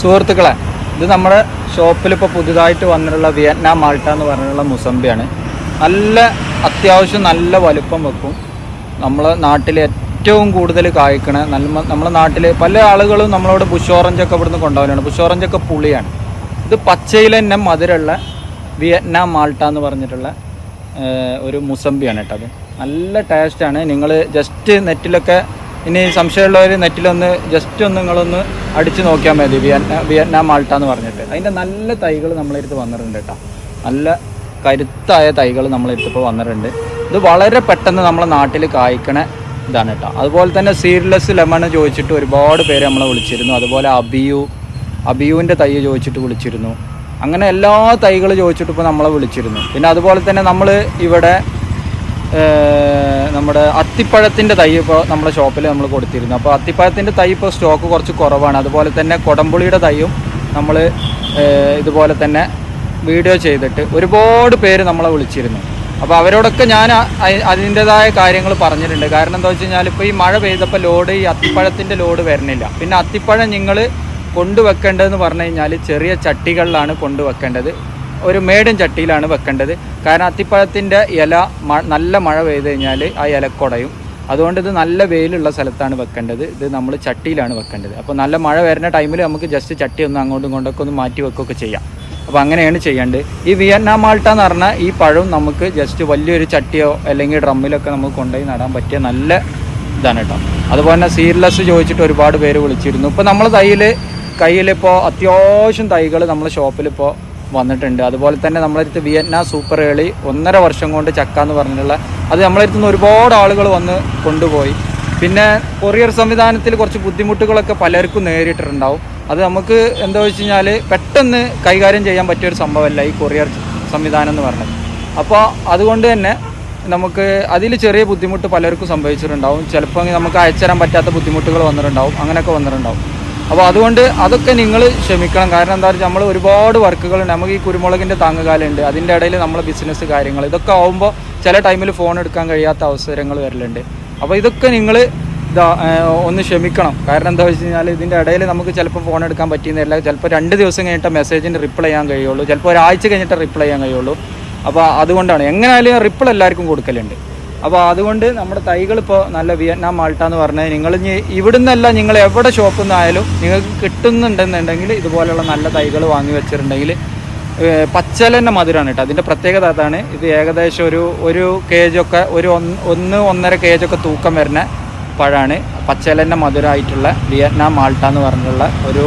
സുഹൃത്തുക്കളെ ഇത് നമ്മുടെ ഷോപ്പിൽ ഇപ്പോൾ പുതുതായിട്ട് വന്നിട്ടുള്ള വിയറ്റ്നാം മാൾട്ട എന്ന് പറഞ്ഞിട്ടുള്ള മുസമ്പിയാണ് നല്ല അത്യാവശ്യം നല്ല വലുപ്പം വെക്കും. നമ്മളെ നാട്ടിൽ ഏറ്റവും കൂടുതൽ കായ്ക്കണ നല്ല നമ്മുടെ നാട്ടിൽ പല ആളുകളും നമ്മളോട് ബുഷ് ഓറഞ്ചൊക്കെ ഇവിടുന്ന് കൊണ്ടുപോകലാണ്. ബുഷ് ഓറഞ്ചൊക്കെ പുളിയാണ്. ഇത് പച്ചയിൽ തന്നെ മധുരമുള്ള വിയറ്റ്നാം മാൾട്ട എന്ന് പറഞ്ഞിട്ടുള്ള ഒരു മുസമ്പിയാണ് കേട്ടോ അത്. നല്ല ടേസ്റ്റാണ് നിങ്ങൾ ജസ്റ്റ് നെറ്റിലൊക്കെ ഇനി സംശയമുള്ളവർ നെറ്റിലൊന്ന് ജസ്റ്റ് ഒന്ന് നിങ്ങളൊന്ന് അടിച്ച് നോക്കിയാൽ മതി. വിയറ്റ്നാം വിയറ്റ്നാം മാൾട്ട എന്ന് പറഞ്ഞിട്ട്. അതിന്റെ നല്ല തൈകൾ നമ്മളെടുത്ത് വന്നിട്ടുണ്ട് കേട്ടോ നല്ല കരുത്തായ തൈകൾ നമ്മളെടുത്ത് ഇപ്പോൾ വന്നിട്ടുണ്ട്. ഇത് വളരെ പെട്ടെന്ന് നമ്മളെ നാട്ടിൽ കായ്ക്കണ ഇതാണ് കേട്ടോ അതുപോലെ തന്നെ സീഡ്ലെസ് ലെമൺ ചോദിച്ചിട്ട് ഒരുപാട് പേര് നമ്മളെ വിളിച്ചിരുന്നു. അതുപോലെ അബിയു അബിയുവിന്റെ തൈ ചോദിച്ചിട്ട് വിളിച്ചിരുന്നു. അങ്ങനെ എല്ലാ തൈകൾ ചോദിച്ചിട്ട് ഇപ്പോൾ നമ്മളെ വിളിച്ചിരുന്നു. പിന്നെ അതുപോലെ തന്നെ നമ്മൾ ഇവിടെ നമ്മുടെ അത്തിപ്പഴത്തിന്റെ തൈ ഇപ്പോൾ നമ്മുടെ ഷോപ്പിൽ നമ്മൾ കൊടുത്തിരുന്നു. അപ്പോൾ അത്തിപ്പഴത്തിന്റെ തൈ ഇപ്പോൾ സ്റ്റോക്ക് കുറച്ച് കുറവാണ്. അതുപോലെ തന്നെ കൊടംപുളിയുടെ തൈയും നമ്മൾ ഇതുപോലെ തന്നെ വീഡിയോ ചെയ്തിട്ട് ഒരുപാട് പേര് നമ്മളെ വിളിച്ചിരുന്നു. അപ്പോൾ അവരോടൊക്കെ ഞാൻ അതിന്റെതായ കാര്യങ്ങൾ പറഞ്ഞിട്ടുണ്ട്. കാരണം എന്താ വെച്ച് കഴിഞ്ഞാൽ ഇപ്പോൾ ഈ മഴ പെയ്തപ്പോൾ ലോഡ് ഈ അത്തിപ്പഴത്തിന്റെ ലോഡ് വരണില്ല. പിന്നെ അത്തിപ്പഴം നിങ്ങൾ കൊണ്ടുവെക്കേണ്ടതെന്ന് പറഞ്ഞു കഴിഞ്ഞാൽ ചെറിയ ചട്ടികളിലാണ് കൊണ്ടുവെക്കേണ്ടത്. ഒരു മേടും ചട്ടിയിലാണ് വെക്കേണ്ടത്. കാരണം അത്തിപ്പഴത്തിന്റെ ഇല നല്ല മഴ പെയ്ത് കഴിഞ്ഞാൽ ആ ഇല കുടയും അതുകൊണ്ട് ഇത് നല്ല വെയിലുള്ള സ്ഥലത്താണ് വെക്കേണ്ടത്. ഇത് നമ്മൾ ചട്ടിയിലാണ് വെക്കേണ്ടത്. അപ്പോൾ നല്ല മഴ വരുന്ന ടൈമിൽ നമുക്ക് ജസ്റ്റ് ചട്ടി ഒന്ന് അങ്ങോട്ടും ഇങ്ങോട്ടൊക്കെ ഒന്ന് മാറ്റി വെക്കുകയൊക്കെ ചെയ്യാം. അപ്പോൾ അങ്ങനെയാണ് ചെയ്യേണ്ടത്. ഈ വിയറ്റ്നാം മാൾട്ട എന്ന് പറഞ്ഞാൽ ഈ പഴം നമുക്ക് ജസ്റ്റ് വലിയൊരു ചട്ടിയോ അല്ലെങ്കിൽ ഡ്രമ്മിലൊക്കെ നമുക്ക് കൊണ്ടുപോയി നടാൻ പറ്റിയ നല്ല ഇതാണ് കേട്ടോ. അതുപോലെ തന്നെ സീഡ്ലെസ് ചോദിച്ചിട്ട് ഒരുപാട് പേര് വിളിച്ചിരുന്നു. ഇപ്പോൾ നമ്മൾ തൈയിൽ കയ്യിലിപ്പോൾ അത്യാവശ്യം തൈകൾ നമ്മൾ ഷോപ്പിലിപ്പോൾ വന്നിട്ടുണ്ട്. അതുപോലെ തന്നെ നമ്മളടുത്ത് വിയറ്റ്നാം സൂപ്പർ ഏളി ഒന്നര വർഷം കൊണ്ട് ചക്ക എന്ന് പറഞ്ഞിട്ടുള്ള അത് നമ്മളടുത്ത് നിന്ന് ഒരുപാട് ആളുകൾ വന്ന് കൊണ്ടുപോയി. പിന്നെ കൊറിയർ സംവിധാനത്തിൽ കുറച്ച് ബുദ്ധിമുട്ടുകളൊക്കെ പലർക്കും നേരിട്ടിട്ടുണ്ടാവും. അത് നമുക്ക് എന്താ വെച്ച് കഴിഞ്ഞാൽ പെട്ടെന്ന് കൈകാര്യം ചെയ്യാൻ പറ്റിയ ഒരു സംഭവമല്ല ഈ കൊറിയർ സംവിധാനം എന്ന് പറഞ്ഞത്. അപ്പോൾ അതുകൊണ്ട് തന്നെ നമുക്ക് അതിൽ ചെറിയ ബുദ്ധിമുട്ട് പലർക്കും സംഭവിച്ചിട്ടുണ്ടാവും. ചിലപ്പോൾ നമുക്ക് അയച്ചുതരാൻ പറ്റാത്ത ബുദ്ധിമുട്ടുകൾ വന്നിട്ടുണ്ടാവും. അങ്ങനെയൊക്കെ വന്നിട്ടുണ്ടാവും. അപ്പോൾ അതുകൊണ്ട് അതൊക്കെ നിങ്ങൾ ക്ഷമിക്കണം. കാരണം എന്താ വെച്ചാൽ നമ്മൾ ഒരുപാട് വർക്കുകളുണ്ട്. നമുക്ക് ഈ കുരുമുളകിന്റെ താങ്ങുകാലുണ്ട്. അതിന്റെ ഇടയിൽ നമ്മളെ ബിസിനസ് കാര്യങ്ങൾ ഇതൊക്കെ ആവുമ്പോൾ ചില ടൈമിൽ ഫോൺ എടുക്കാൻ കഴിയാത്ത അവസരങ്ങൾ വരലുണ്ട്. അപ്പോൾ ഇതൊക്കെ നിങ്ങൾ ഇതാ ഒന്ന് ക്ഷമിക്കണം. കാരണം എന്താ വെച്ച് കഴിഞ്ഞാൽ ഇതിന്റെ ഇടയിൽ നമുക്ക് ചിലപ്പോൾ ഫോൺ എടുക്കാൻ പറ്റിയെന്നില്ല ചിലപ്പോൾ രണ്ട് ദിവസം കഴിഞ്ഞിട്ട് മെസ്സേജിന് റിപ്ലൈ ചെയ്യാൻ കഴിയുള്ളൂ. ചിലപ്പോൾ ഒരാഴ്ച കഴിഞ്ഞിട്ട് റിപ്ലൈ ചെയ്യാൻ കഴിയുള്ളൂ. അപ്പോൾ അതുകൊണ്ടാണ്. എങ്ങനെയായാലും റിപ്ലൈ എല്ലാവർക്കും കൊടുക്കലുണ്ട്. അപ്പോൾ അതുകൊണ്ട് നമ്മുടെ തൈകൾ ഇപ്പോൾ നല്ല വിയറ്റ്നാം മാൾട്ട എന്ന് പറഞ്ഞാൽ നിങ്ങൾ ഇനി ഇവിടുന്നല്ല നിങ്ങൾ എവിടെ ഷോപ്പിൽ നിന്നായാലും നിങ്ങൾക്ക് കിട്ടുന്നുണ്ടെന്നുണ്ടെങ്കിൽ ഇതുപോലെയുള്ള നല്ല തൈകൾ വാങ്ങി വെച്ചിട്ടുണ്ടെങ്കിൽ പച്ചലന്നെ മധുരമാണ് കേട്ടോ. അതിന്റെ പ്രത്യേകത അതാണ്. ഇത് ഏകദേശം ഒരു ഒരു കേജൊക്കെ ഒരു ഒന്ന് ഒന്ന് ഒന്നര കേജൊക്കെ തൂക്കം വരുന്ന പഴമാണ് പച്ചലന്നെ മധുരമായിട്ടുള്ള വിയറ്റ്നാം മാൾട്ട എന്ന് പറഞ്ഞിട്ടുള്ള ഒരു